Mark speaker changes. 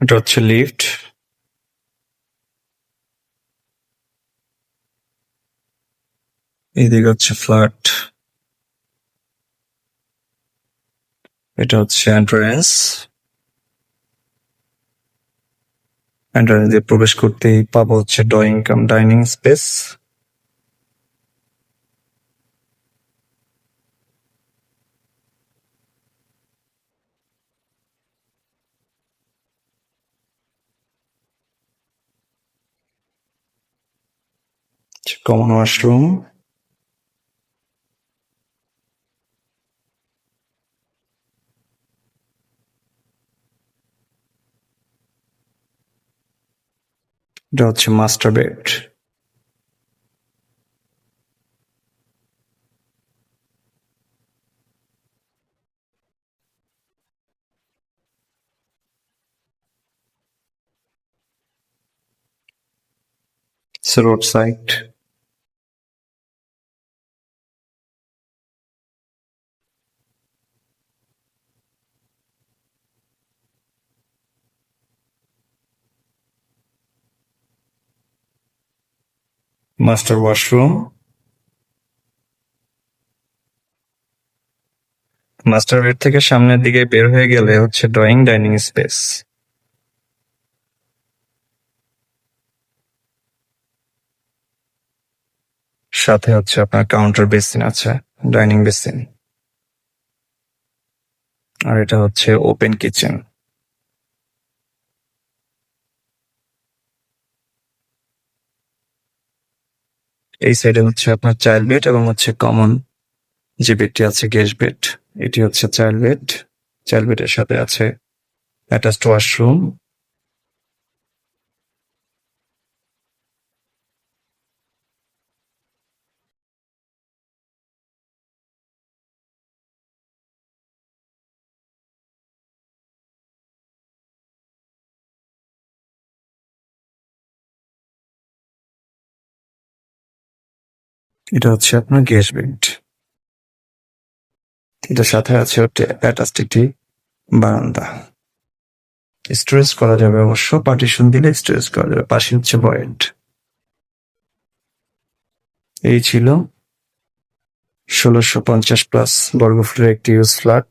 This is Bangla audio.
Speaker 1: এটা হচ্ছে লিফট। এইদিকে হচ্ছে ফ্ল্যাট। এটা হচ্ছে এন্ট্রান্স। এন্ট্রান্স দিয়ে প্রবেশ করতেই পাবো হচ্ছে drawing cum, dining space. Common washroom এটা হচ্ছে master bed road side master washroom master bed থেকে সামনের দিকে বের হয়ে গেলে হচ্ছে ড্রয়িং ডাইনিং স্পেস সাথে হচ্ছে আপনার কাউন্টার বেসিন আছে ডাইনিং বেসিন আর এটা হচ্ছে ওপেন কিচেন এই সাইডে হচ্ছে আপনার চাইল্ড বেড এবং হচ্ছে কমন যে বেডটি আছে গ্যাস বেড এটি হচ্ছে চাইল্ড বেড চাইল্ড বেডের সাথে আছে অ্যাটাচড ওয়াশরুম এটা হচ্ছে আপনার গ্যাস বেল্ট এটার সাথে আছে অ্যাটাচড একটি বারান্দা। স্টোরেজ করা যাবে অবশ্য, পার্টিশন দিলে স্টোরেজ করা যাবে। পাশে হচ্ছে বয়েন্ট এই ছিল ষোলোশো পঞ্চাশ প্লাস বর্গফুটের একটি ইউজ ফ্ল্যাট।